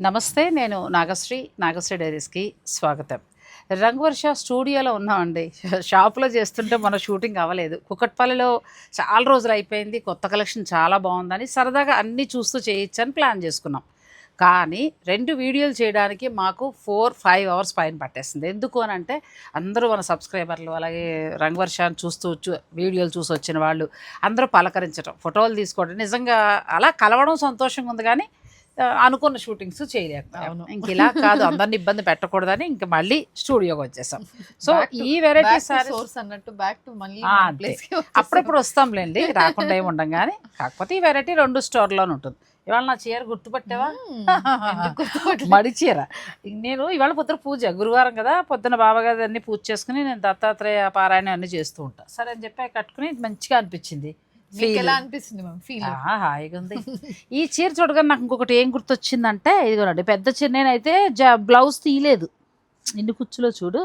నమస్తే నేను నాగశ్రీ నాగశ్రీ డైరీస్కి స్వాగతం. రంగవర్ష స్టూడియోలో ఉన్నామండి. షాప్లో చేస్తుంటే మన షూటింగ్ అవ్వలేదు. కుకట్పల్లిలో చాలా రోజులు అయిపోయింది. కొత్త కలెక్షన్ చాలా బాగుందని సరదాగా అన్నీ చూస్తూ చేయొచ్చని ప్లాన్ చేసుకున్నాం. కానీ రెండు వీడియోలు చేయడానికి మాకు ఫోర్ ఫైవ్ అవర్స్ పైన పట్టేస్తుంది ఎందుకు అని అంటే అందరూ మన సబ్స్క్రైబర్లు అలాగే రంగవర్షాన్ని చూస్తూ వీడియోలు చూసి వచ్చిన వాళ్ళు అందరూ పలకరించడం ఫోటోలు తీసుకోవడం నిజంగా అలా కలవడం సంతోషంగా ఉంది కానీ అనుకున్న షూటింగ్స్ అవును. ఇంక ఇలా కాదు అందరిని ఇబ్బంది పెట్టకూడదని ఇంక మళ్ళీ స్టూడియోకి వచ్చేసాం. సో ఈ వెరైటీ సారీస్ అన్నట్టు బ్యాక్ టు మళ్ళీ. అప్పుడప్పుడు వస్తాంలేండి రాకుండా ఏమి ఉండం కానీ కాకపోతే ఈ వెరైటీ రెండు స్టోర్లోనే ఉంటుంది. ఇవాళ నా చీర గుర్తుపట్టావా? మడి చీర. నేను ఇవాళ పొద్దున పూజ గురువారం కదా పొద్దున బాబాగారి అన్ని పూజ చేసుకుని నేను దత్తాత్రేయ పారాయణ అన్ని చేస్తూ ఉంటా. సరే అని చెప్పి కట్టుకుని మంచిగా అనిపించింది. మీకు Feel. ఎలా అనిపిస్తుంది మ్యామ్ ఫీల్ ఆ, హాయిగా ఉంది. ఈ చీర చూడగానే నాకు ఇంకొకటి ఏం గుర్తొచ్చిందంటే ఇదిగోనండి పెద్ద చీర నేనైతే జ బ్లౌజ్ తీయలేదు. ఇన్ని కుచ్చులో చూడు.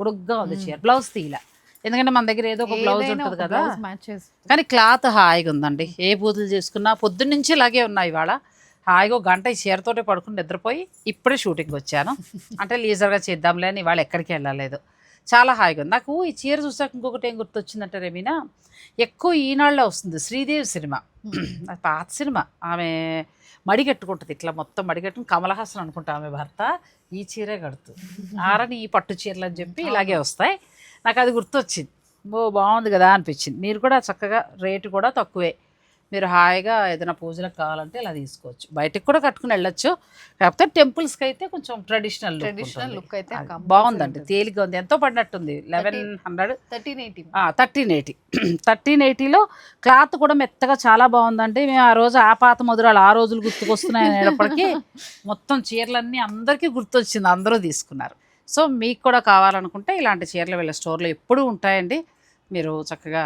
పొడుగ్గా ఉంది చీర బ్లౌజ్ తీయలే. ఎందుకంటే మన దగ్గర ఏదో ఒక బ్లౌజ్ ఉంటుంది కదా. కానీ క్లాత్ హాయిగా ఉందండి. ఏ పూజలు చేసుకున్నా పొద్దున్న నుంచి ఇలాగే ఉన్నాయి ఇవాళ. హాయిగా ఒక గంట ఈ చీరతోటే పడుకుని నిద్రపోయి ఇప్పుడే షూటింగ్ వచ్చాను. అంటే లీజర్గా చేద్దాంలే అని ఇవాళ ఎక్కడికి వెళ్ళలేదు. చాలా హాయిగా ఉంది. నాకు ఈ చీర చూసాక ఇంకొకటి ఏం గుర్తొచ్చిందంటే రేమీనా ఎక్కువ ఈనాళ్ళలో వస్తుంది శ్రీదేవి సినిమా. పాత సినిమా. ఆమె మడిగట్టుకుంటుంది ఇట్లా మొత్తం మడిగట్టుకుని కమల్ హాసన్ అనుకుంటా ఆమె భర్త ఈ చీరే కడుతుంది. ఆరని ఈ పట్టు చీరలు అని చెప్పి ఇలాగే వస్తాయి. నాకు అది గుర్తొచ్చింది. ఓ బాగుంది కదా అనిపించింది. మీరు కూడా చక్కగా రేటు కూడా తక్కువే. మీరు హాయిగా ఏదైనా పూజలకు కావాలంటే ఇలా తీసుకోవచ్చు. బయటకు కూడా కట్టుకుని వెళ్ళొచ్చు. కాకపోతే టెంపుల్స్కి అయితే కొంచెం ట్రెడిషనల్ ట్రెడిషనల్ లుక్ అయితే బాగుందండి. తేలిగ్గా ఉంది. ఎంతో పడినట్టుంది. Eleven hundred thirteen eighty. Thirteen eighty. Thirteen ఎయిటీలో cloth కూడా మెత్తగా చాలా బాగుందండి. మేము ఆ రోజు ఆ పాత మధురాలు ఆ రోజులు గుర్తుకొస్తున్నాయి అనేటప్పటికీ మొత్తం చీరలన్నీ అందరికీ గుర్తొచ్చింది. అందరూ తీసుకున్నారు. సో మీకు కూడా కావాలనుకుంటే ఇలాంటి చీరలు వీళ్ళ స్టోర్లో ఎప్పుడూ ఉంటాయండి. మీరు చక్కగా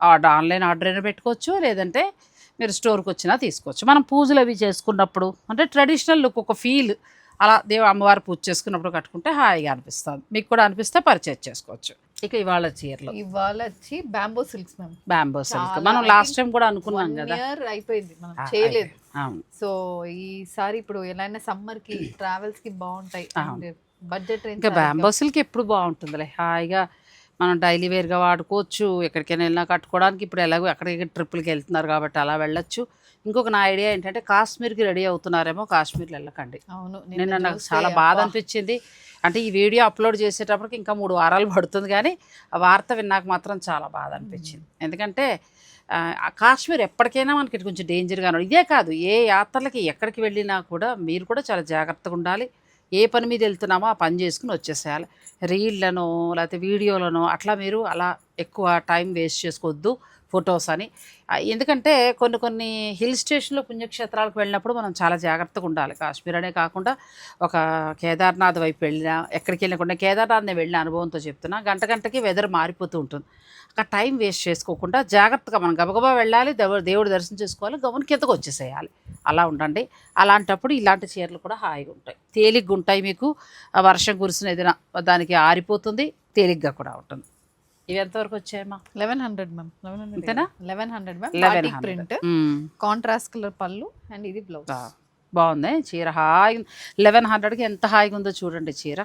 ఆర్డర్ ఆన్లైన్ ఆర్డర్ అయినా పెట్టుకోవచ్చు లేదంటే మీరు స్టోర్కి వచ్చినా తీసుకోవచ్చు. మనం పూజలు అవి చేసుకున్నప్పుడు అంటే ట్రెడిషనల్ లుక్ ఒక ఫీల్ అలా దేవ అమ్మవారు పూజ చేసుకున్నప్పుడు కట్టుకుంటే హాయిగా అనిపిస్తుంది మీకు కూడా అనిపిస్తే పర్చేజ్ చేసుకోవచ్చు. ఇక ఇవాళ చీరలు. ఇవాళ వచ్చి bamboo silks ma'am bamboo silk మనం లాస్ట్ టైం కూడా అనుకున్నాం కదా. అయిపోయింది. మనం చేయలేదు. సో ఈసారి ఇప్పుడు ఎలా సమ్మర్కి ట్రావెల్స్కి బాగుంటాయి. బడ్జెట్ ఇంకా బ్యాంబో సిల్క్ ఎప్పుడు బాగుంటుందిలే. హాయిగా మనం డైలీ వేర్గా వాడుకోవచ్చు ఎక్కడికైనా వెళ్ళినా కట్టుకోవడానికి. ఇప్పుడు ఎలాగో ఎక్కడికి ట్రిప్పులకి వెళ్తున్నారు కాబట్టి అలా వెళ్ళొచ్చు. ఇంకొక నా ఐడియా ఏంటంటే కాశ్మీర్కి రెడీ అవుతున్నారేమో కాశ్మీర్లో వెళ్ళకండి. అవును నిన్న నాకు చాలా బాధ అనిపించింది. అంటే ఈ వీడియో అప్లోడ్ చేసేటప్పటికి ఇంకా మూడు వారాలు పడుతుంది కానీ ఆ వార్త విన్నాక మాత్రం చాలా బాధ అనిపించింది. ఎందుకంటే కాశ్మీర్ ఎప్పటికైనా మనకి కొంచెం డేంజర్గా. ఇదే కాదు ఏ యాత్రలకి ఎక్కడికి వెళ్ళినా కూడా మీరు కూడా చాలా జాగ్రత్తగా ఉండాలి. ఏ పని మీద వెళ్తున్నామో ఆ పని చేసుకుని వచ్చేసేయాలి. రీళ్ళను లేకపోతే వీడియోలను అట్లా మీరు అలా ఎక్కువ టైం వేస్ట్ చేసుకోవద్దు ఫొటోస్ అని. ఎందుకంటే కొన్ని కొన్ని హిల్ స్టేషన్లో పుణ్యక్షేత్రాలకు వెళ్ళినప్పుడు మనం చాలా జాగ్రత్తగా ఉండాలి. కాశ్మీర్ అనే కాకుండా ఒక కేదార్నాథ్ వైపు వెళ్ళినా ఎక్కడికి వెళ్ళకుండా కేదార్నాథ్ నేను వెళ్ళిన అనుభవంతో చెప్తున్నా గంట గంటకి వెదర్ మారిపోతూ ఉంటుంది. అక్కడ టైం వేస్ట్ చేసుకోకుండా జాగ్రత్తగా మనం గబగబా వెళ్ళాలి దేవుడు దర్శనం చేసుకోవాలి గమని కిందకు వచ్చేసేయాలి. అలా ఉండండి. అలాంటప్పుడు ఇలాంటి చీరలు కూడా హాయిగా ఉంటాయి. తేలిగ్గా ఉంటాయి మీకు. వర్షం కురిసిన ఏదైనా దానికి ఆరిపోతుంది తేలిగ్గా కూడా ఉంటుంది. ఇవి ఎంతవరకు వచ్చాయమ్మా eleven hundred ma'am. Eleven hundred అంతేనా? Eleven hundred ma'am. Eleven print. Contrast colour పళ్ళు అండ్ ఇది బ్లౌజ్. బాగుంది. చీర హాయిగా లెవెన్ హండ్రెడ్కి ఎంత హాయిగా ఉందో చూడండి చీర.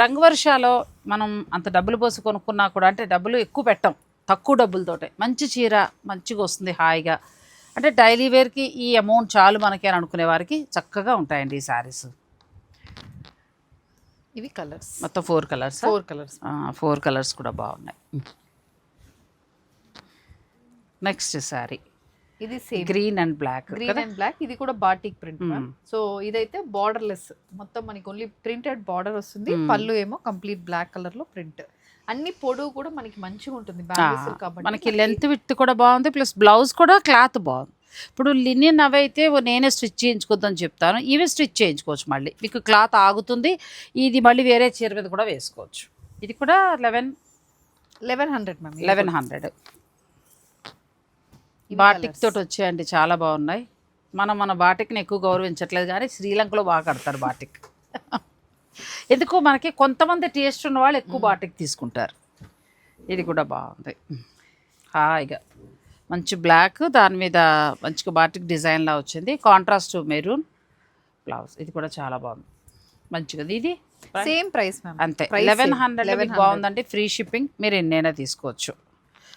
రంగువర్షాలో మనం అంత డబ్బులు పోసి కొనుక్కున్నా కూడా అంటే డబ్బులు ఎక్కువ పెట్టం తక్కువ డబ్బులతోటే. మంచి చీర మంచిగా వస్తుంది హాయిగా. అంటే డైలీ వేర్కి ఈ అమౌంట్ చాలు మనకి అని అనుకునే వారికి చక్కగా ఉంటాయండి ఈ శారీస్. ఇవి కలర్స్. మొత్తం four colours? Four colours. Four colours కూడా బాగున్నాయి. నెక్స్ట్ శారీ ఇది same. Green and black green and black. ఇది కూడా బాటిక్ ప్రింట్ మ్మ్. సో ఇదైతే బార్డర్ లెస్ మొత్తం మనకి ఓన్లీ ప్రింటెడ్ బార్డర్ వస్తుంది. మ్మ్. పళ్ళు ఏమో కంప్లీట్ బ్లాక్ కలర్లో ప్రింట్ అన్ని పొడవు కూడా మనకి మంచిగా ఉంటుంది కాబట్టి మనకి లెంత్ విత్ కూడా బాగుంది. ప్లస్ బ్లౌజ్ కూడా క్లాత్ బాగుంది. ఇప్పుడు లినియన్ అవి అయితే నేనే స్టిచ్ చేయించుకోద్దని చెప్తాను. ఇవి స్టిచ్ చేయించుకోవచ్చు మళ్ళీ. మీకు క్లాత్ ఆగుతుంది. ఇది మళ్ళీ వేరే చీర మీద కూడా వేసుకోవచ్చు. ఇది కూడా eleven eleven hundred ma'am. Eleven hundred. Batik. తోటి వచ్చాయండి. చాలా బాగున్నాయి. మనం మన బాటిక్ని ఎక్కువ గౌరవించట్లేదు కానీ శ్రీలంకలో బాగా కడతారు బాటిక్. ఎందుకో మనకి కొంతమంది టేస్ట్ ఉన్న వాళ్ళు ఎక్కువ బాటిక్ తీసుకుంటారు. ఇది కూడా బాగుంది. హాయిగా. మంచి బ్లాక్ దాని మీద మంచిగా బాటిక్ డిజైన్లా వచ్చింది. Contrast maroon blouse. ఇది కూడా చాలా బాగుంది. మంచిగా. ఇది సేమ్ ప్రైస్ అంతే. లెవెన్. హండ్రెడ్ 1100. బాగుందండి ఫ్రీ షిప్పింగ్ మీరు ఎన్నైనా తీసుకోవచ్చు.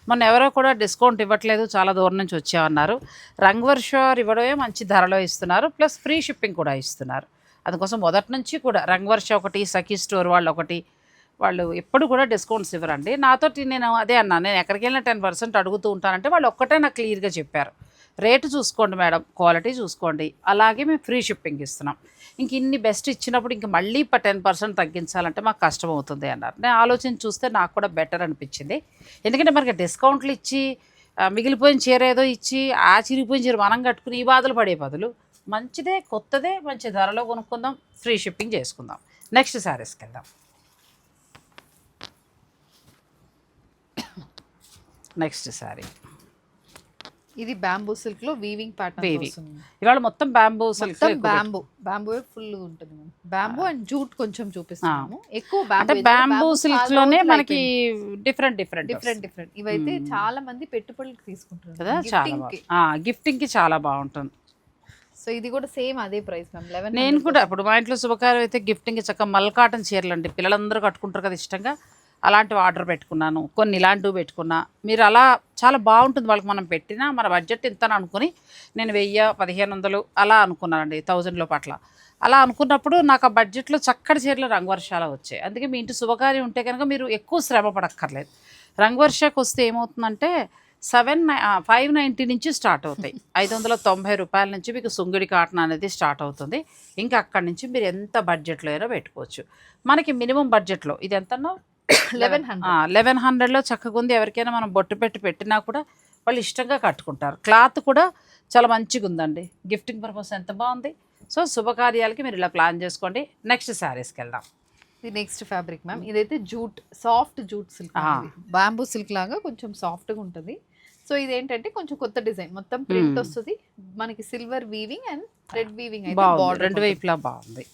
మొన్న ఎవరో కూడా డిస్కౌంట్ ఇవ్వట్లేదు చాలా దూరం నుంచి వచ్చామన్నారు. రంగవర్షార్ ఇవ్వడమే మంచి ధరలో ఇస్తున్నారు. ప్లస్ ఫ్రీ షిప్పింగ్ కూడా ఇస్తున్నారు. అందుకోసం మొదటి నుంచి కూడా రంగవర్ష ఒకటి సఖీ స్టోర్ వాళ్ళు ఒకటి వాళ్ళు ఎప్పుడు కూడా డిస్కౌంట్స్ ఇవ్వరండి. నాతోటి నేను అదే అన్నాను నేను ఎక్కడికి వెళ్ళినా టెన్ పర్సెంట్ అడుగుతూ ఉంటానంటే వాళ్ళు ఒక్కటే నాకు క్లియర్గా చెప్పారు. రేటు చూసుకోండి మేడం క్వాలిటీ చూసుకోండి. అలాగే మేము ఫ్రీ షిప్పింగ్ ఇస్తున్నాం. ఇంక ఇన్ని బెస్ట్ ఇచ్చినప్పుడు ఇంక మళ్ళీ టెన్ పర్సెంట్ తగ్గించాలంటే మాకు కష్టం అవుతుంది అన్నారు. నేను ఆలోచన చూస్తే నాకు కూడా బెటర్ అనిపించింది. ఎందుకంటే మనకి డిస్కౌంట్లు ఇచ్చి మిగిలిపోయిన చీర ఏదో ఇచ్చి ఆ చిరిగిపోయిన చీర మనం కట్టుకుని ఈ బాధలు పడే బదులు మంచిదే కొత్తదే మంచి ధరలో కొనుక్కుందాం ఫ్రీ షిప్పింగ్ చేసుకుందాం. నెక్స్ట్ శారీస్కి వెళ్దాం. నెక్స్ట్ శారీ. ఇది బ్యాంబూ సిల్క్లో వీవింగ్ ప్యాటర్న్ ఇవాళ మొత్తం బ్యాంబూ సిల్క్ మొత్తం బ్యాంబూ. బ్యాంబూ ఫుల్ ఉంటుంది బ్యాంబూ అండ్ జూట్ కొంచెం చూపిస్తున్నాము. ఎక్కువ అంటే బ్యాంబూ సిల్క్లోనే మనకి డిఫరెంట్ డిఫరెంట్ డిఫరెంట్ డిఫరెంట్ ఇవైతే Hmm. చాలా మంది పెట్టుబడులకు తీసుకుంటారు కదా చాలా గిఫ్టింగ్కి. చాలా బాగుంటుంది. సో ఇది కూడా సేమ్ అదే ప్రైస్ మ్యామ్ లెవెన్ నేను కూడా ఇప్పుడు మా ఇంట్లో శుభకార్యం అయితే గిఫ్టింగ్ చక్కగా మల్కాటన్ చీరలు అండి పిల్లలందరూ కట్టుకుంటారు కదా ఇష్టంగా. అలాంటివి ఆర్డర్ పెట్టుకున్నాను కొన్ని ఇలాంటివి పెట్టుకున్నా. మీరు అలా చాలా బాగుంటుంది వాళ్ళకి మనం పెట్టినా మన బడ్జెట్ ఇంత అనుకుని నేను వెయ్యి పదిహేను వందలు అలా అనుకున్నానండి థౌజండ్లో పట్ల. అలా అనుకున్నప్పుడు నాకు ఆ బడ్జెట్లో చక్కటి చీరలు రంగువర్షాలు వచ్చాయి. అందుకే మీ ఇంటి శుభకార్యం ఉంటే కనుక మీరు ఎక్కువ శ్రమ పడక్కర్లేదు. రంగువర్షకు వస్తే ఏమవుతుందంటే సెవెన్ ఫైవ్ నైంటీ నుంచి స్టార్ట్ అవుతాయి. ఐదు వందల తొంభై రూపాయల నుంచి మీకు సుంగిడి కాటన్ అనేది స్టార్ట్ అవుతుంది. ఇంకా అక్కడి నుంచి మీరు ఎంత బడ్జెట్లో అయినా పెట్టుకోవచ్చు. మనకి మినిమం బడ్జెట్లో ఇది ఎంత లెవెన్ హండ్రెడ్. లెవెన్ హండ్రెడ్లో చక్కగా ఉంది ఎవరికైనా మనం బొట్టు పెట్టి పెట్టినా కూడా వాళ్ళు ఇష్టంగా కట్టుకుంటారు. క్లాత్ కూడా చాలా మంచిగా ఉందండి గిఫ్టింగ్ పర్పస్ ఎంత బాగుంది. సో శుభకార్యాలకి మీరు ఇలా ప్లాన్ చేసుకోండి. నెక్స్ట్ శారీస్కి వెళ్దాం. ఇది నెక్స్ట్ ఫ్యాబ్రిక్ మ్యామ్. ఇదైతే జూట్ సాఫ్ట్ జూట్ సిల్క్ ఆ. బ్యాంబూ సిల్క్ లాగా కొంచెం సాఫ్ట్గా ఉంటుంది. సో ఇది ఏంటంటే కొంచెం కొత్త డిజైన్. మొత్తం ప్రింట్. వస్తుంది. మనకి silver weaving and thread weaving అయితే రెండు. వైపులా బాగుంది.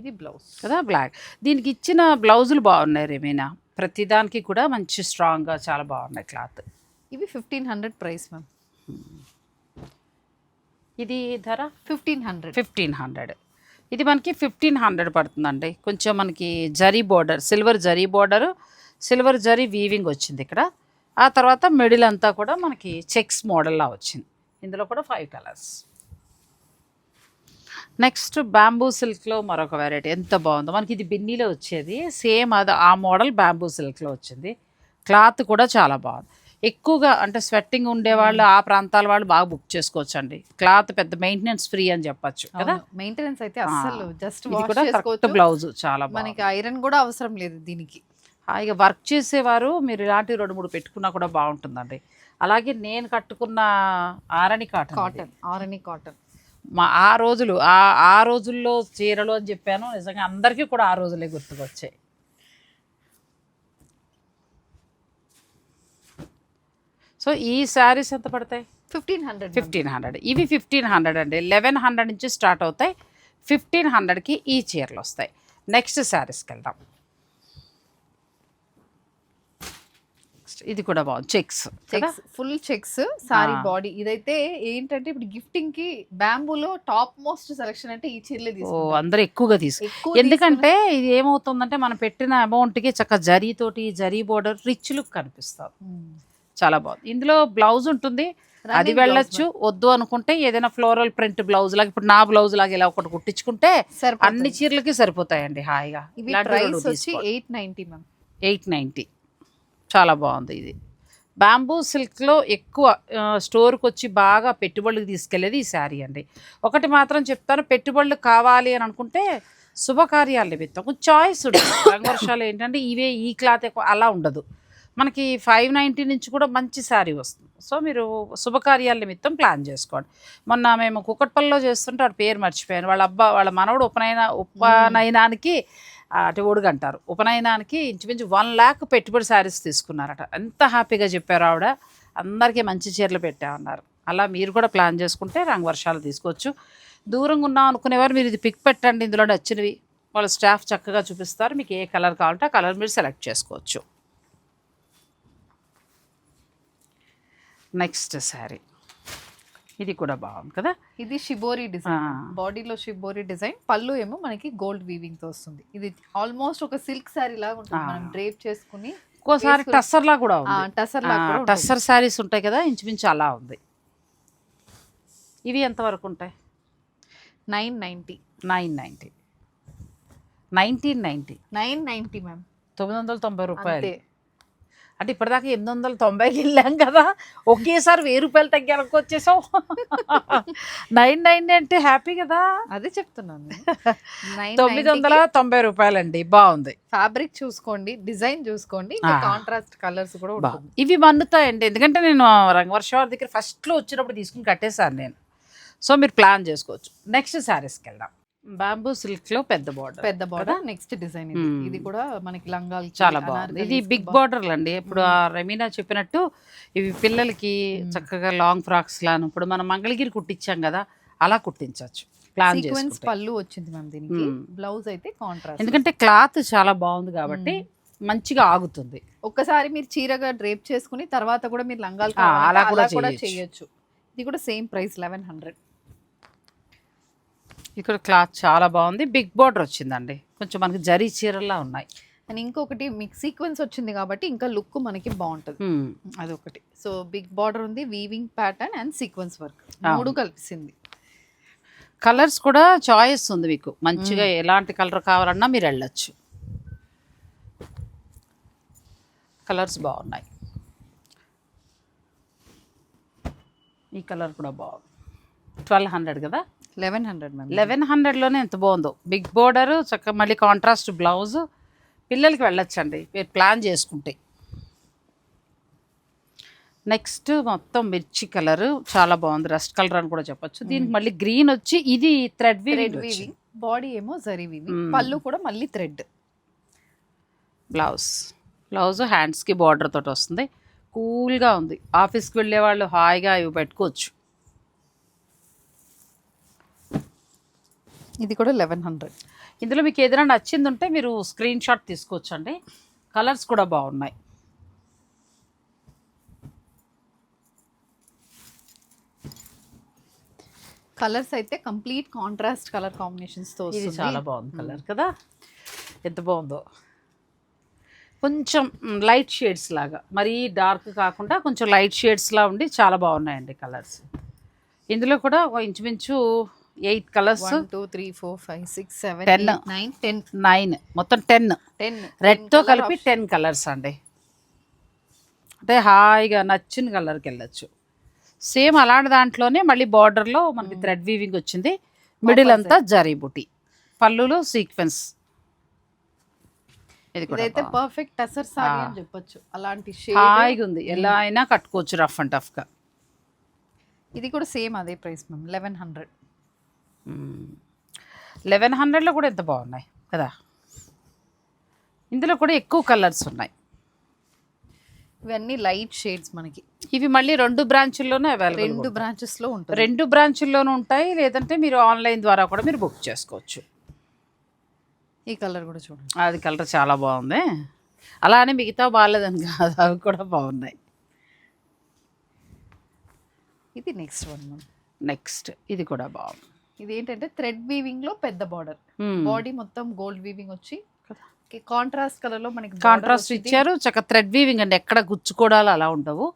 ఇది బ్లౌజ్. కదా బ్లాక్. దీనికి ఇచ్చిన బ్లౌజులు బాగున్నాయి రేమైనా ప్రతిదానికి కూడా మంచి స్ట్రాంగ్గా చాలా బాగున్నాయి క్లాత్. ఇవి ఫిఫ్టీన్ హండ్రెడ్ ప్రైస్ మ్యామ్. ఇది ధర? Fifteen hundred. Fifteen hundred. ఇది మనకి ఫిఫ్టీన్ హండ్రెడ్ పడుతుందండి. కొంచెం మనకి zari border silver zari border silver zari weaving వచ్చింది ఇక్కడ. ఆ తర్వాత మిడిల్ అంతా కూడా మనకి చెక్స్ మోడల్లా వచ్చింది. ఇందులో కూడా ఫైవ్ కలర్స్. నెక్స్ట్ బ్యాంబూ సిల్క్లో మరొక వెరైటీ ఎంత బాగుందో. మనకి ఇది బిన్నీలో వచ్చేది. సేమ్ అది ఆ మోడల్ బ్యాంబూ సిల్క్లో వచ్చింది. క్లాత్ కూడా చాలా బాగుంది. ఎక్కువగా అంటే స్వెట్టింగ్ ఉండేవాళ్ళు ఆ ప్రాంతాల వాళ్ళు బాగా బుక్ చేసుకోవచ్చు అండి క్లాత్ పెద్ద మెయింటెనెన్స్ ఫ్రీ అని చెప్పొచ్చు కదా. మెయింటెనెన్స్ అయితే అస్సలు జస్ట్ కూడా బ్లౌజ్ చాలా మనకి ఐరన్ కూడా అవసరం లేదు దీనికి. ఇక వర్క్ చేసేవారు మీరు ఇలాంటి రెండు మూడు పెట్టుకున్నా కూడా బాగుంటుందండి. అలాగే నేను కట్టుకున్న Arani cotton. Cotton Arani cotton. మా ఆ రోజులు ఆ ఆ రోజుల్లో చీరలు అని చెప్పాను నిజంగా అందరికీ కూడా ఆ రోజులే గుర్తుకొచ్చాయి. సో ఈ శారీస్ ఎంత పడతాయి? Fifteen hundred fifteen hundred. ఇవి ఫిఫ్టీన్ హండ్రెడ్ అండి. లెవెన్ హండ్రెడ్ నుంచి స్టార్ట్ అవుతాయి. ఫిఫ్టీన్ హండ్రెడ్కి ఈ చీరలు వస్తాయి. నెక్స్ట్ శారీస్కి వెళ్దాం. ఇది కూడా బాగుంది. Checks checks full checks sari. Body ఇదైతే ఏంటంటే ఇప్పుడు గిఫ్టింగ్కి బ్యాంబూలో టాప్ మోస్ట్ సెలెక్షన్ అంటే ఈ చీరలే ఓ తీసుకుంటారు. అందరూ ఎక్కువగా తీసుకు ఎందుకంటే ఇది ఏమవుతుందంటే మనం పెట్టిన అమౌంట్కి చక్క జరీతోటి జరీ బోర్డర్ రిచ్ లుక్ కనిపిస్తుంది చాలా బాగుంది. ఇందులో బ్లౌజ్ ఉంటుంది. అది వెళ్ళొచ్చు. వద్దు అనుకుంటే ఏదైనా ఫ్లోరల్ ప్రింట్ బ్లౌజ్ లాగా ఇప్పుడు నా బ్లౌజ్ లాగా ఇలా ఒకటి కుట్టించుకుంటే. అన్ని చీరలకి సరిపోతాయండి హాయిగా. Eight ninety ma'am eight ninety చాలా బాగుంది ఇది. బ్యాంబూ సిల్క్లో ఎక్కువ స్టోర్కి వచ్చి బాగా పెట్టుబడులకు తీసుకెళ్ళేది ఈ శారీ అండి. ఒకటి మాత్రం చెప్తాను పెట్టుబడులు కావాలి అని అనుకుంటే శుభకార్యాల నిమిత్తం. కొంచెం చాయిస్ ఉంటుంది. రంగవర్షాలు ఏంటంటే ఇవే ఈ క్లాత్ ఎక్కువ అలా ఉండదు. మనకి ఫైవ్ నైంటీ నుంచి కూడా మంచి శారీ వస్తుంది. సో మీరు శుభకార్యాల నిమిత్తం ప్లాన్ చేసుకోండి. మొన్న మేము కుక్కట్పల్లిలో చేస్తుంటే వాడి పేరు మర్చిపోయాను. వాళ్ళ అబ్బా వాళ్ళ మనవడు ఉపనయన ఉపనయనానికి అంటే ఒడుగు అంటారు. ఉపనయనానికి ఇంచుమించు వన్ ల్యాక్ పెట్టుబడి శారీస్ తీసుకున్నారట. ఎంత హ్యాపీగా చెప్పారు ఆవిడ. అందరికీ మంచి చీరలు పెట్టామన్నారు. అలా మీరు కూడా ప్లాన్ చేసుకుంటే రంగు వర్షాలు తీసుకోవచ్చు. దూరంగా ఉన్నాం అనుకునేవారు మీరు ఇది పిక్ పెట్టండి ఇందులో నచ్చినవి. వాళ్ళ స్టాఫ్ చక్కగా చూపిస్తారు. మీకు ఏ కలర్ కావాలంటే ఆ కలర్ మీరు సెలెక్ట్ చేసుకోవచ్చు. నెక్స్ట్ శారీ. ఇది కూడా బాగుంది కదా? ఇది షిబోరి డిజైన్. బాడీలో షిబోరి డిజైన్ పళ్ళు ఏమో మనకి గోల్డ్ వీవింగ్తో వస్తుంది. ఇది ఆల్మోస్ట్ ఒక సిల్క్ సారీ లాగా ఉంటుంది. మనం డ్రేప్ చేసుకుని ఒక్కోసారి టస్సర్ లా కూడా ఉంటుంది. టస్సర్ శారీస్ ఉంటాయి కదా ఇంచుమించు అలా ఉంది. ఇవి ఎంతవరకు ఉంటాయి? Nine ninety nine ninety. Nineteen ninety. Nine ninety ma'am తొమ్మిది వందల తొంభై రూపాయలు. అంటే ఇప్పటిదాకా ఎనిమిది వందల తొంభైకి వెళ్ళాం కదా ఒకేసారి వెయ్యి రూపాయలు తగ్గాలకు వచ్చేసాం నైన్ నైన్ అంటే హ్యాపీ కదా. అదే చెప్తున్నాను. తొమ్మిది వందల తొంభై రూపాయలండి బాగుంది. ఫ్యాబ్రిక్ చూసుకోండి డిజైన్ చూసుకోండి. కాంట్రాస్ట్ కలర్స్ కూడా ఇవి మన్నుతాయండి ఎందుకంటే నేను రంగవర్ష వారి దగ్గర ఫస్ట్లో వచ్చినప్పుడు తీసుకుని కట్టేశాను నేను. సో మీరు ప్లాన్ చేసుకోవచ్చు. నెక్స్ట్ శారీస్కి వెళ్దాం. బాంబూ సిల్క్లో పెద్ద బార్డర్ పెద్ద బార్డర్ నెక్స్ట్ డిజైన్ ఇది. కూడా మనకి లంగాలు చాలా బాగుంది. ఇది బిగ్ బార్డర్లు అండి ఇప్పుడు ఆ రమీనా చెప్పినట్టు ఇవి పిల్లలకి చక్కగా లాంగ్ ఫ్రాక్స్ లాను. ఇప్పుడు మనం మంగళగిరి కుట్టించాం కదా అలా కుట్టించవచ్చు ప్లాన్ సీక్వెన్స్ పళ్ళు వచ్చింది మ్యామ్ దీనికి. బ్లౌజ్ అయితే కాంట్రాస్ట్ ఎందుకంటే క్లాత్ చాలా బాగుంది కాబట్టి మంచిగా ఆగుతుంది. ఒక్కసారి మీరు చీరగా డ్రేప్ చేసుకుని తర్వాత కూడా మీరు లంగాలు అలా కూడా. చేయొచ్చు. ఇది కూడా సేమ్ ప్రైస్ లెవెన్ హండ్రెడ్ ఇక్కడ క్లాత్ చాలా బాగుంది. బిగ్ బార్డర్ వచ్చిందండి. కొంచెం మనకి జరీ చీరల్లా ఉన్నాయి. అండ్ ఇంకొకటి మీకు సీక్వెన్స్ వచ్చింది కాబట్టి ఇంకా లుక్ మనకి బాగుంటుంది. అదొకటి. సో బిగ్ బార్డర్ ఉంది weaving pattern and sequence work. మూడు కలిసింది. కలర్స్ కూడా చాయిస్ ఉంది మీకు. మంచిగా ఎలాంటి కలర్ కావాలన్నా మీరు వెళ్ళొచ్చు. కలర్స్ బాగున్నాయి. ఈ కలర్ కూడా బాగుంది. ట్వెల్వ్ హండ్రెడ్ కదా? లెవెన్ హండ్రెడ్ మ్యామ్ లెవెన్ హండ్రెడ్లోనే ఎంత బాగుందో. బిగ్ బోర్డర్ చక్కగా మళ్ళీ కాంట్రాస్ట్ బ్లౌజ్ పిల్లలకి వెళ్ళొచ్చండి. మీరు ప్లాన్ చేసుకుంటే. నెక్స్ట్ మొత్తం మిర్చి కలర్ చాలా బాగుంది. రస్ట్ కలర్ అని కూడా చెప్పొచ్చు. దీనికి మళ్ళీ గ్రీన్ వచ్చి ఇది థ్రెడ్ వీవింగ్ బాడీ ఏమో జరీ వీవింగ్. పళ్ళు కూడా మళ్ళీ థ్రెడ్ బ్లౌజ్ బ్లౌజ్ హ్యాండ్స్కి బార్డర్ తోటి వస్తుంది. కూల్గా ఉంది. ఆఫీస్కి వెళ్ళే వాళ్ళు హాయిగా ఇవి పెట్టుకోవచ్చు. ఇది కూడా లెవెన్ హండ్రెడ్ ఇందులో మీకు ఏదైనా నచ్చింది ఉంటే మీరు స్క్రీన్ షాట్ తీసుకోవచ్చండి. కలర్స్ కూడా బాగున్నాయి. కలర్స్ అయితే కంప్లీట్ కాంట్రాస్ట్ కలర్ కాంబినేషన్స్తో ఇది చాలా బాగుంది కలర్ కదా? ఎంత బాగుందో. కొంచెం లైట్ షేడ్స్ లాగా. మరీ డార్క్ కాకుండా కొంచెం లైట్ షేడ్స్లా ఉండి చాలా బాగున్నాయండి కలర్స్ ఇందులో కూడా ఒక ఇంచుమించు eight colours. Two three four five six seven Ten. Nine ten. Nine. మొత్తం టెన్. టెన్. రెడ్తో కలిపి టెన్ కలర్స్ అండి. అంటే హాయిగా నచ్చిన కలర్కి వెళ్ళచ్చు. సేమ్ అలాంటి దాంట్లోనే మళ్ళీ బార్డర్లో మనకి థ్రెడ్ వీవింగ్ వచ్చింది. మిడిల్ అంతా జరీ బుటి. పళ్ళులో సీక్వెన్స్. ఇదైతే బాగుంది. పర్ఫెక్ట్ టసర్ సారీ. అని చెప్పొచ్చు. అలాంటి హాయిగా ఉంది. ఎలా అయినా కట్టుకోవచ్చు రఫ్ అండ్ టఫ్గా. ఇది కూడా సేమ్ అదే price ma'am. Eleven hundred. Eleven హండ్రెడ్లో కూడా ఎంత బాగున్నాయి కదా? ఇందులో కూడా ఎక్కువ కలర్స్ ఉన్నాయి. ఇవన్నీ లైట్ షేడ్స్ మనకి. ఇవి మళ్ళీ రెండు బ్రాంచుల్లోనే అవైలబుల్ రెండు బ్రాంచెస్లో ఉంటుంది. రెండు బ్రాంచుల్లోనూ ఉంటాయి లేదంటే మీరు ఆన్లైన్ ద్వారా కూడా మీరు బుక్ చేసుకోవచ్చు. ఈ కలర్ కూడా చూడండి. అది కలర్ చాలా బాగుంది. అలా అని మిగతా బాగాలేదని కాదు అవి కూడా బాగున్నాయి. ఇది నెక్స్ట్ వన్. నెక్స్ట్ ఇది కూడా బాగుంది. ఇది ఏంటంటే థ్రెడ్ వీవింగ్లో పెద్ద బార్డర్. బాడీ మొత్తం గోల్డ్ వీవింగ్ వచ్చి కాంట్రాస్ట్ కలర్లో మనకి కాంట్రాస్ట్. ఇచ్చారు. చక్క థ్రెడ్ వీవింగ్ అండి. ఎక్కడ గుచ్చుకోవడాలు అలా ఉండవు.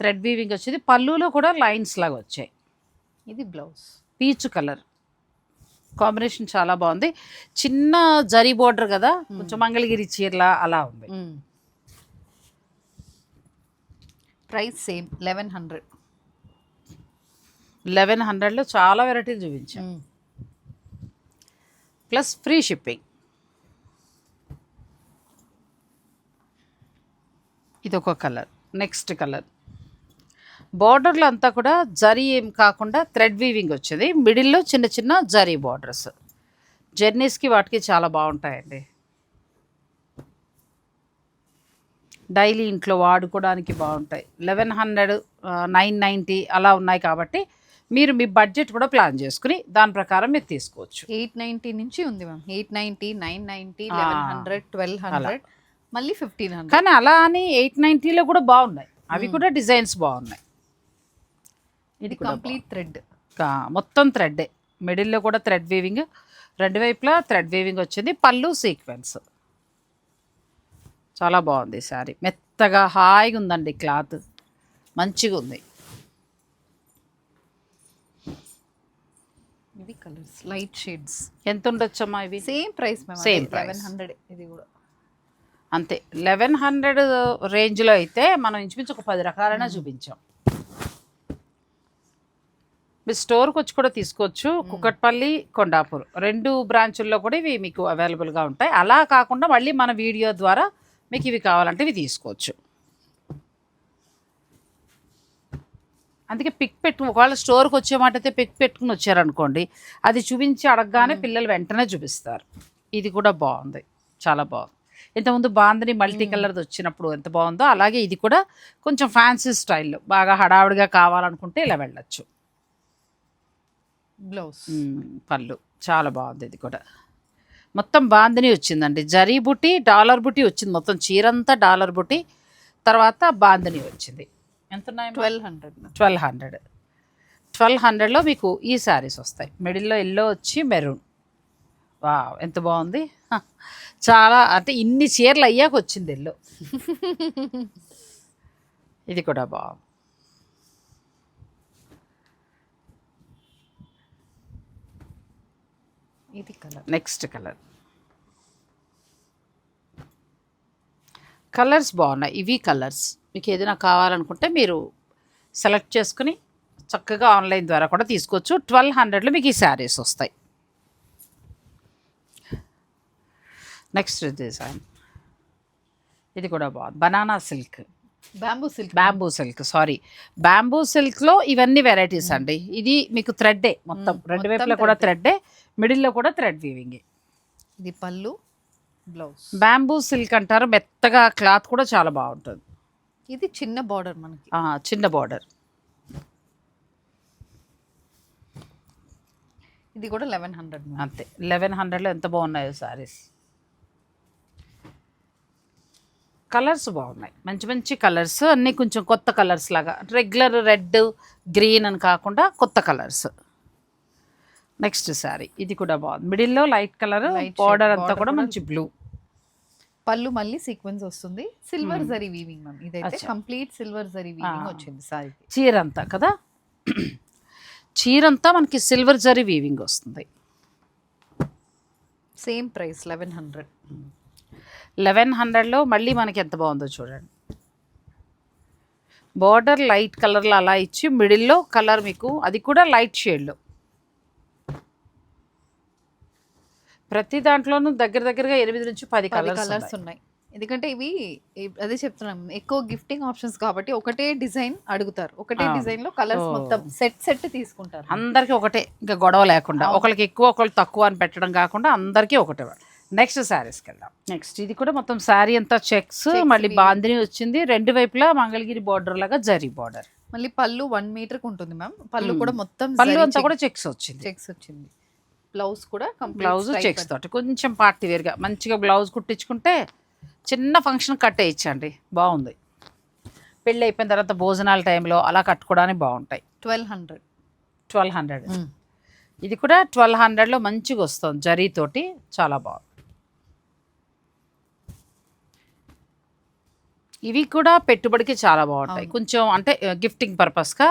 థ్రెడ్ వీవింగ్ వచ్చేది. పళ్ళులో కూడా లైన్స్ లాగా వచ్చాయి. ఇది బ్లౌజ్. Peach colour. కాంబినేషన్ చాలా బాగుంది. చిన్న జరీ బోర్డర్ కదా. కొంచెం మంగళగిరి చీరలా అలా ఉంది. Price same. Eleven hundred. Eleven హండ్రెడ్లో చాలా వెరైటీలు చూపించాం. Plus free shipping. ఇది ఒక కలర్ నెక్స్ట్ కలర్. బార్డర్లో అంతా కూడా జరీ ఏం కాకుండా థ్రెడ్ వీవింగ్ వచ్చేది. మిడిల్లో చిన్న చిన్న జరీ బార్డర్స్. జర్నీస్కి వాటికి చాలా బాగుంటాయండి. డైలీ ఇంట్లో వాడుకోవడానికి బాగుంటాయి. లెవెన్ హండ్రెడ్ నైన్ నైంటీ అలా ఉన్నాయి కాబట్టి మీరు మీ బడ్జెట్ కూడా ప్లాన్ చేసుకుని దాని ప్రకారం మీరు తీసుకోవచ్చు. ఎయిట్ నైన్టీ నుంచి ఉంది ma'am. Eight ninety nine ninety. Eleven hundred twelve hundred మళ్ళీ ఫిఫ్టీన్ హండ్రెడ్. కానీ అలా అని ఎయిట్ నైంటీలో కూడా బాగున్నాయి. అవి కూడా డిజైన్స్ బాగున్నాయి. ఇది కంప్లీట్ థ్రెడ్. మొత్తం థ్రెడ్డే. మిడిల్లో కూడా థ్రెడ్ వీవింగ్. రెండు వైపులా థ్రెడ్ వీవింగ్ వచ్చింది. పళ్ళు సీక్వెన్స్. చాలా బాగుంది సారీ మెత్తగా హాయిగా ఉందండి క్లాత్. మంచిగా ఉంది ఇది కలర్స్ లైట్ షేడ్స్. ఎంత ఉండొచ్చమ్మా ఇవి? సేమ్ ప్రైస్ మేము price. లెవెన్ హండ్రెడ్ ఇది కూడా. అంతే లెవెన్ హండ్రెడ్ రేంజ్లో అయితే మనం ఇంచుమించు ఒక పది రకాలైనా చూపించాం. మీరు స్టోర్కి వచ్చి కూడా తీసుకోవచ్చు. కుక్కట్పల్లి కొండాపూర్. రెండు బ్రాంచుల్లో కూడా ఇవి మీకు అవైలబుల్గా ఉంటాయి. అలా కాకుండా మళ్ళీ మన వీడియో ద్వారా మీకు ఇవి కావాలంటే ఇవి తీసుకోవచ్చు. అందుకే పిక్ పెట్టు ఒకవేళ స్టోర్కి వచ్చే మాట అయితే పిక్ పెట్టుకుని వచ్చారనుకోండి అది చూపించి అడగగానే పిల్లలు వెంటనే చూపిస్తారు. ఇది కూడా బాగుంది. చాలా బాగుంది. ఇంతకుముందు బాందని మల్టీ కలర్ది వచ్చినప్పుడు ఎంత బాగుందో అలాగే ఇది కూడా కొంచెం ఫ్యాన్సీ స్టైల్లో బాగా హడావుడిగా కావాలనుకుంటే ఇలా వెళ్ళచ్చు. బ్లౌజ్ పళ్ళు. చాలా బాగుంది ఇది కూడా. మొత్తం బాందిని వచ్చిందండి. జరీ బుట్టి డాలర్ బుట్టి వచ్చింది. మొత్తం చీరంతా డాలర్ బుట్టి తర్వాత బాందిని వచ్చింది. ఎంత twelve hundred. Twelve hundred. Twelve హండ్రెడ్లో మీకు ఈ శారీస్ వస్తాయి. మిడిల్లో ఎల్లో వచ్చి మెరూన్. వా ఎంత బాగుంది. చాలా అంటే ఇన్ని చీరలు అయ్యాక వచ్చింది ఎల్లో. ఇది కూడా బాగుంది. ఇది కలర్. Next colour. కలర్స్ బాగున్నాయి. ఇవి కలర్స్. మీకు ఏదైనా కావాలనుకుంటే మీరు సెలెక్ట్ చేసుకుని చక్కగా ఆన్లైన్ ద్వారా కూడా తీసుకోవచ్చు. ట్వెల్వ్ హండ్రెడ్లో మీకు ఈ శారీస్ వస్తాయి. Next design. ఇది కూడా బాగుంది. Banana silk. Bamboo silk. Bamboo silk sari. Bamboo సిల్క్లో ఇవన్నీ వెరైటీస్ అండి. ఇది మీకు థ్రెడ్డే మొత్తం. రెండు వైపులా కూడా థ్రెడ్డే మిడిల్లో కూడా థ్రెడ్ వీవింగ్. ఇది పళ్ళు బ్లౌజ్. బ్యాంబూ సిల్క్ అంటారు. మెత్తగా క్లాత్ కూడా చాలా బాగుంటుంది. ఇది చిన్న బార్డర్ మనకి. చిన్న బార్డర్. ఇది కూడా లెవెన్ హండ్రెడ్ అంతే. లెవెన్ హండ్రెడ్లో ఎంత బాగున్నాయో సారీస్. కలర్స్ బాగున్నాయి. మంచి మంచి కలర్స్. అన్నీ కొంచెం కొత్త కలర్స్ లాగా. రెగ్యులర్ రెడ్ గ్రీన్ అని కాకుండా కొత్త కలర్స్. నెక్స్ట్ శారీ ఇది కూడా బాగుంది. మిడిల్లో లైట్ కలర్ బార్డర్ అంతా కూడా మంచి బ్లూ. పళ్ళు మళ్ళీ సీక్వెన్స్ వస్తుంది. సిల్వర్ జరీ వీవింగ్ మ్యామ్ ఇదైతే. Complete silver zari weaving. వచ్చింది సారీకి చీర అంతా కదా? చీరంతా మనకి సిల్వర్ జరీ వీవింగ్ వస్తుంది. Same price eleven hundred eleven హండ్రెడ్లో మళ్ళీ మనకి ఎంత బాగుందో చూడండి. బార్డర్ లైట్ కలర్లో అలా ఇచ్చి మిడిల్లో కలర్ మీకు అది కూడా లైట్ షేడ్లో ప్రతి దాంట్లోనూ దగ్గర దగ్గరగా ఎనిమిది నుంచి పది కలర్స్ ఉన్నాయి. ఎందుకంటే ఇవి అదే చెప్తున్నాం ఎక్కువ గిఫ్టింగ్ ఆప్షన్స్ కాబట్టి ఒకటే డిజైన్ అడుగుతారు. ఒకటే. డిజైన్లో కలర్స్. మొత్తం సెట్ సెట్ తీసుకుంటారు. అందరికీ ఒకటే ఇంకా గొడవ లేకుండా. ఒకరికి ఎక్కువ ఒకరికి తక్కువ అని పెట్టడం కాకుండా అందరికీ ఒకటే నెక్స్ట్ శారీస్కి వెళ్దాం. నెక్స్ట్ ఇది కూడా మొత్తం శారీ అంతా చెక్స్ మళ్ళీ. బాందిని వచ్చింది. రెండు వైపులా మంగళగిరి బార్డర్ లాగా జరీ బార్డర్ మళ్ళీ పళ్ళు వన్ మీటర్కు ఉంటుంది మ్యామ్. పళ్ళు. కూడా మొత్తం పళ్ళు అంతా కూడా చెక్స్ వచ్చింది. చెక్స్ వచ్చింది. బ్లౌజ్ కూడా బ్లౌజ్ చెక్స్ తోటి కొంచెం పార్టీ వేర్గా మంచిగా బ్లౌజ్ కుట్టించుకుంటే చిన్న ఫంక్షన్ కట్టేయచ్చండి బాగుంది. పెళ్ళి అయిపోయిన తర్వాత భోజనాల టైంలో అలా కట్టుకోవడానికి బాగుంటాయి. Twelve hundred. Twelve hundred. ఇది కూడా ట్వెల్వ్ హండ్రెడ్లో మంచిగా వస్తుంది జరీతోటి చాలా బాగుంది. ఇవి కూడా పెట్టుబడికి చాలా బాగుంటాయి. కొంచెం అంటే గిఫ్టింగ్ పర్పస్గా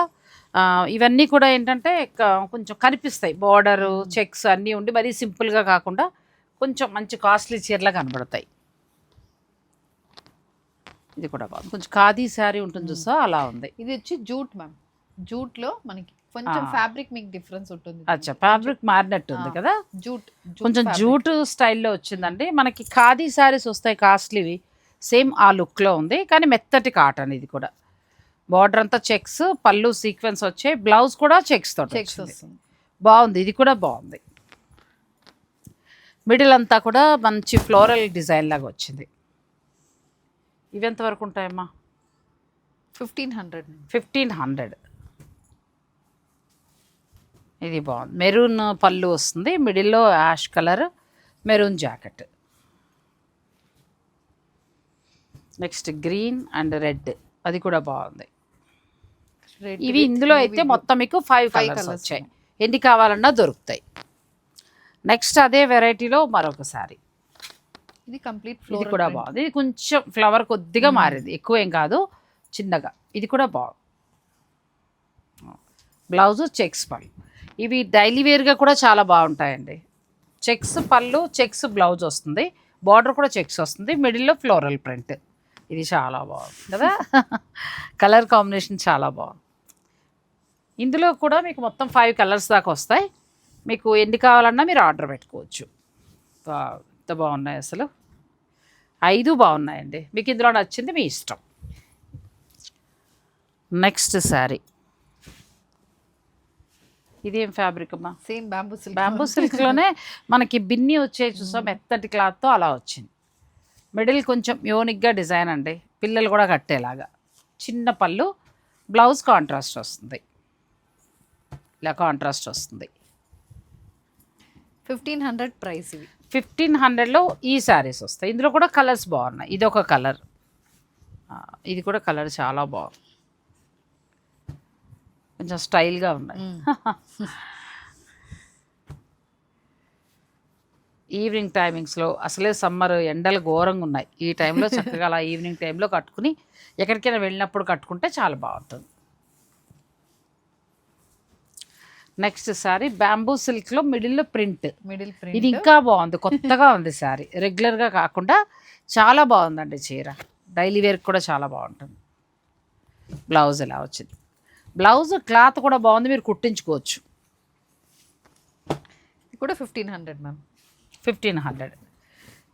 ఇవన్నీ కూడా ఏంటంటే కొంచెం కనిపిస్తాయి. బార్డరు చెక్స్ అన్నీ ఉండి మరీ సింపుల్గా కాకుండా కొంచెం మంచి కాస్ట్లీ చీరలా కనబడతాయి. ఇది కూడా బాగుంది. కొంచెం ఖాదీ శారీ ఉంటుంది చూసా అలా ఉంది. ఇది వచ్చి జూట్ మ్యామ్. జూట్లో మనకి కొంచెం. ఫ్యాబ్రిక్ మీకు డిఫరెన్స్ ఉంటుంది. అచ్చా ఫ్యాబ్రిక్ మారినట్టు ఉంది. కదా? జూట్ కొంచెం జూట్ స్టైల్లో వచ్చిందండి. మనకి ఖాదీ శారీస్ వస్తాయి కాస్ట్లీవి సేమ్ ఆ లుక్లో ఉంది. కానీ మెత్తటి కాటన్ ఇది కూడా. బార్డర్ అంతా చెక్స్ పళ్ళు సీక్వెన్స్ వచ్చాయి బ్లౌజ్ కూడా చెక్స్ తోటి చెక్స్. వస్తుంది. బాగుంది. ఇది కూడా బాగుంది. మిడిల్ అంతా కూడా మంచి ఫ్లోరల్ డిజైన్ లాగా వచ్చింది. ఇవి ఎంతవరకు ఉంటాయమ్మా? Fifteen hundred fifteen hundred. ఇది బాగుంది. మెరూన్ పళ్ళు వస్తుంది. మిడిల్లో ash colour maroon jacket. Next green and red. అది కూడా బాగుంది. ఇవి ఇందులో అయితే. మొత్తం మీకు ఫైవ్ కలర్స్ వచ్చాయి. ఎన్ని కావాలన్నా దొరుకుతాయి. నెక్స్ట్ అదే వెరైటీలో మరొక సారీ ఇది కంప్లీట్ ఇది ఫ్లోర్ కూడా బాగుంది. ఇది కొంచెం ఫ్లవర్ కొద్దిగా మారింది. ఎక్కువ ఏం కాదు. చిన్నగా. ఇది కూడా బాగుంది. బ్లౌజ్ చెక్స్ పళ్ళు. ఇవి డైలీ వేర్గా కూడా చాలా బాగుంటాయండి. చెక్స్ పళ్ళు చెక్స్ బ్లౌజ్ వస్తుంది. బార్డర్ కూడా చెక్స్ వస్తుంది. మిడిల్లో ఫ్లోరల్ ప్రింట్ ఇది చాలా బాగుంది కదా? కలర్ కాంబినేషన్ చాలా బాగుంది. ఇందులో కూడా మీకు మొత్తం ఫైవ్ కలర్స్ దాకా వస్తాయి. మీకు ఎన్ని కావాలన్నా మీరు ఆర్డర్ పెట్టుకోవచ్చు. ఎంత బాగున్నాయి అసలు. ఐదు బాగున్నాయండి. మీకు ఇందులో నచ్చింది మీ ఇష్టం. నెక్స్ట్ శారీ ఇదేం ఫ్యాబ్రిక్ అమ్మా? సేమ్ బ్యాంబూ సిల్క్ బ్యాంబూ సిల్క్లోనే మనకి బిన్ని వచ్చే చూసాం మెత్తటి క్లాత్తో అలా వచ్చింది. మిడిల్ కొంచెం యూనిక్గా డిజైన్ అండి. పిల్లలు కూడా కట్టేలాగా. చిన్న పళ్ళు బ్లౌజ్ కాంట్రాస్ట్ వస్తుంది. ఇలా కాంట్రాస్ట్ వస్తుంది. ఫిఫ్టీన్ హండ్రెడ్ ప్రైస్ ఇవి. ఫిఫ్టీన్ హండ్రెడ్లో ఈ శారీస్ వస్తాయి. ఇందులో కూడా కలర్స్ బాగున్నాయి. ఇది ఒక కలర్ ఇది కూడా కలర్ చాలా బాగుంది. కొంచెం స్టైల్గా ఉన్నాయి. ఈవినింగ్ టైమింగ్స్లో అసలే సమ్మర్ ఎండలు ఘోరంగా ఉన్నాయి. ఈ టైంలో చక్కగా అలా ఈవినింగ్ టైంలో కట్టుకుని ఎక్కడికైనా వెళ్ళినప్పుడు కట్టుకుంటే చాలా బాగుంటుంది. నెక్స్ట్ శారీ బ్యాంబూ సిల్క్లో మిడిల్లో ప్రింట్ మిడిల్ ఇది ప్రింట్ ఇంకా బాగుంది కొత్తగా ఉంది శారీ రెగ్యులర్గా కాకుండా చాలా బాగుందండి చీర. డైలీ వేర్ కూడా చాలా బాగుంటుంది. బ్లౌజ్ ఇలా వచ్చింది? బ్లౌజ్ క్లాత్ కూడా బాగుంది మీరు కుట్టించుకోవచ్చు. కూడా fifteen hundred ma'am fifteen hundred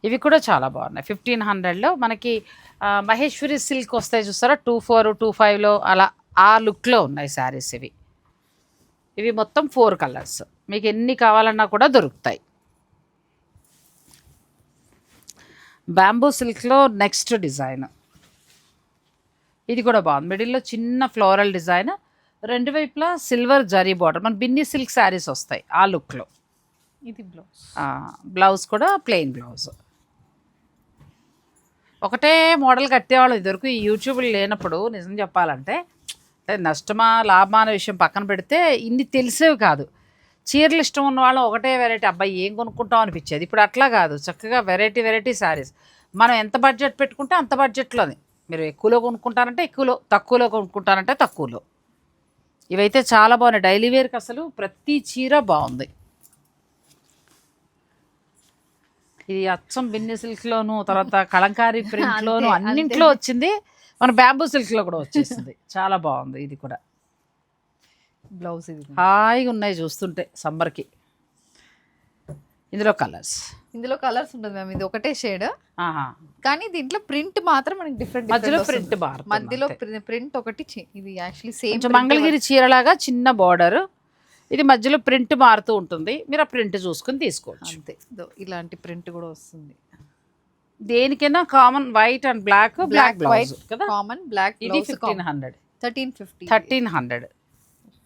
ఇవి కూడా చాలా బాగున్నాయి. ఫిఫ్టీన్ హండ్రెడ్లో మనకి మహేశ్వరి సిల్క్ వస్తాయి చూస్తారా? టూ ఫోర్ టూ ఫైవ్లో అలా ఆ లుక్లో ఉన్నాయి శారీస్ ఇవి. ఇవి మొత్తం ఫోర్ కలర్స్. మీకు ఎన్ని కావాలన్నా కూడా దొరుకుతాయి. బ్యాంబూ సిల్క్లో నెక్స్ట్ డిజైన్. ఇది కూడా బాగుంది. మిడిల్లో చిన్న ఫ్లోరల్ డిజైన్. రెండు వైపులా సిల్వర్ జరీ బార్డర్. మన బిన్ని సిల్క్ శారీస్ వస్తాయి ఆ లుక్లో. ఇది బ్లౌజ్. బ్లౌజ్ కూడా ప్లెయిన్ బ్లౌజ్. ఒకటే మోడల్ కట్టేవాళ్ళు ఇదివరకు ఈ యూట్యూబ్ లేనప్పుడు నిజం చెప్పాలంటే నష్టమా లాభమా అనే విషయం పక్కన పెడితే ఇన్ని తెలిసేవి కాదు. చీరలు ఇష్టం ఉన్న వాళ్ళం ఒకటే వెరైటీ అబ్బాయి ఏం కొనుక్కుంటాం అనిపించేది. ఇప్పుడు అట్లా కాదు. చక్కగా వెరైటీ వెరైటీ శారీస్ మనం ఎంత బడ్జెట్ పెట్టుకుంటే అంత బడ్జెట్లోనే మీరు ఎక్కువలో కొనుక్కుంటారంటే ఎక్కువలో తక్కువలో కొనుక్కుంటారంటే తక్కువలో. ఇవైతే చాలా బాగున్నాయి. డైలీ వేర్కి అసలు ప్రతి చీర బాగుంది. ఇది అచ్చం బిన్ని సిల్క్లోను తర్వాత కలంకారీ ప్రింట్లోను అన్నింట్లో వచ్చింది. మన బ్యాంబూ సిల్క్లో కూడా వచ్చేసింది. చాలా బాగుంది ఇది కూడా. బ్లౌజ్ ఇది హాయిగా ఉన్నాయి చూస్తుంటే సమ్మర్కి ఇందులో కలర్స్ ఇందులో కలర్స్ ఉంటుంది మ్యామ్ ఇది ఒకటే షేడ్ ఆహా. కానీ దీంట్లో ప్రింట్ మాత్రం మనకి డిఫరెంట్ మధ్యలో ప్రింట్ బార్ మధ్యలో ప్రింట్ ఒకటి ఇది యాక్చువల్లీ సేమ్ మంగళగిరి చీరలాగా చిన్న బార్డర్ ఇది మధ్యలో ప్రింట్ మారుతూ ఉంటుంది. మీరు ఆ ప్రింట్ చూసుకుని తీసుకోవచ్చు. అంతే. ఇలాంటి ప్రింట్ కూడా వస్తుంది. దేనికైనా common white and black black blouse white కదా? కామన్ బ్లాక్ ఇది fifteen hundred thirteen fifty thirteen hundred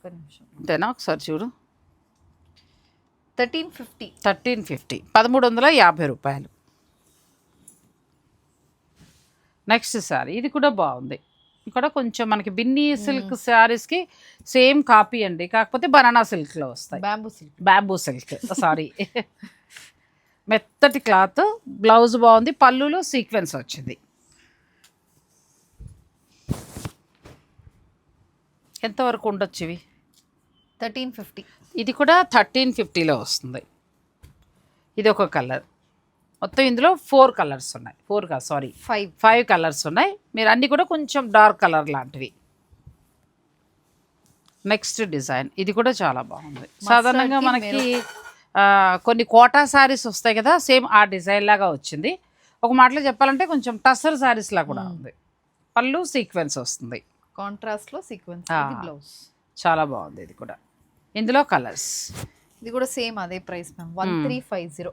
అంతేనా? ఒకసారి చూడు. థర్టీన్ ఫిఫ్టీ థర్టీన్ ఫిఫ్టీ పదమూడు వందల యాభై రూపాయలు. నెక్స్ట్ సారీ. ఇది కూడా బాగుంది. ఇక్కడ కొంచెం మనకి బిన్నీ సిల్క్ శారీస్కి సేమ్ కాపీ అండి. కాకపోతే బనానా సిల్క్లో వస్తాయి. Bamboo silk bamboo silk sari మెత్తటి క్లాత్ బ్లౌజ్ బాగుంది పళ్ళులో సీక్వెన్స్ వచ్చింది. ఎంతవరకు ఉండొచ్చు ఇవి? Thirteen fifty. ఇది కూడా థర్టీన్ ఫిఫ్టీలో వస్తుంది. ఇది ఒక కలర్. మొత్తం ఇందులో ఫోర్ కలర్స్ ఉన్నాయి. ఫోర్ కాదు సారీ. ఫైవ్. ఫైవ్ కలర్స్ ఉన్నాయి. మీరు అన్నీ కూడా కొంచెం డార్క్ కలర్ లాంటివి. Next design. ఇది కూడా చాలా బాగుంది. సాధారణంగా కి మనకి కొన్ని కోటా శారీస్ వస్తాయి కదా సేమ్ ఆ డిజైన్ లాగా వచ్చింది. ఒక మాటలో చెప్పాలంటే కొంచెం టసర్ శారీస్ లా కూడా ఉంది. పళ్ళు సీక్వెన్స్ వస్తుంది. కాంట్రాస్ట్లో సీక్వెన్స్ బ్లౌజ్ చాలా బాగుంది ఇది కూడా. ఇందులో కలర్స్ ఇది కూడా సేమ్ అదే price ma'am one three five zero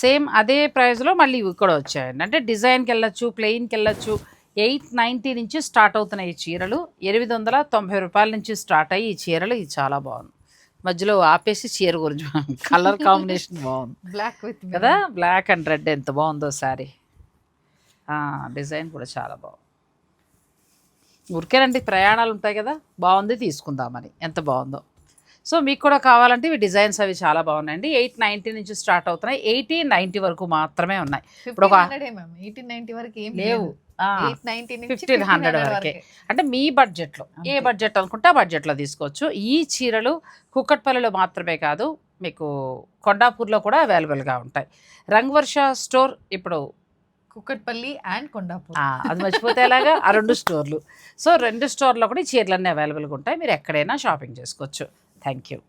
same అదే ప్రైస్లో మళ్ళీ ఇవి కూడా వచ్చాయండి. అంటే డిజైన్కి వెళ్ళొచ్చు ప్లెయిన్కి వెళ్ళొచ్చు. ఎయిట్ నైంటీ నుంచి స్టార్ట్ అవుతున్నాయి ఈ చీరలు. ఎనిమిది వందల తొంభై రూపాయల నుంచి స్టార్ట్ అయ్యి ఈ చీరలు. ఇది చాలా బాగుంది. మధ్యలో ఆపేసి చీర గురించి కలర్ కాంబినేషన్ బాగుంది. బ్లాక్ విత్ కదా? బ్లాక్ అండ్ రెడ్ ఎంత బాగుందో సారీ డిజైన్ కూడా చాలా బాగుంది. ఊరికేనండి ప్రయాణాలు ఉంటాయి కదా? బాగుంది తీసుకుందామని. ఎంత బాగుందో. సో మీకు కూడా కావాలంటే ఇవి డిజైన్స్ అవి చాలా బాగున్నాయండి. ఎయిట్ నైంటీ నుంచి స్టార్ట్ అవుతున్నాయి. ఎయిటీ నైంటీ వరకు మాత్రమే ఉన్నాయి. ఇప్పుడు ఒక- నైన్టీ లేవు. నైన్టీ నుంచి 1500 వరకే. అంటే మీ బడ్జెట్లో ఏ. బడ్జెట్ అనుకుంటే ఆ బడ్జెట్లో తీసుకోవచ్చు. ఈ చీరలు కుక్కట్పల్లిలో మాత్రమే కాదు మీకు కొండాపూర్లో కూడా అవైలబుల్గా ఉంటాయి. రంగవర్ష స్టోర్ ఇప్పుడు కుక్కట్పల్లి అండ్ కొండాపూర్. అది మర్చిపోతే ఎలాగా? ఆ రెండు స్టోర్లు. సో రెండు స్టోర్లో కూడా ఈ చీరలన్నీ అవైలబుల్గా ఉంటాయి. మీరు ఎక్కడైనా షాపింగ్ చేసుకోవచ్చు. Thank you.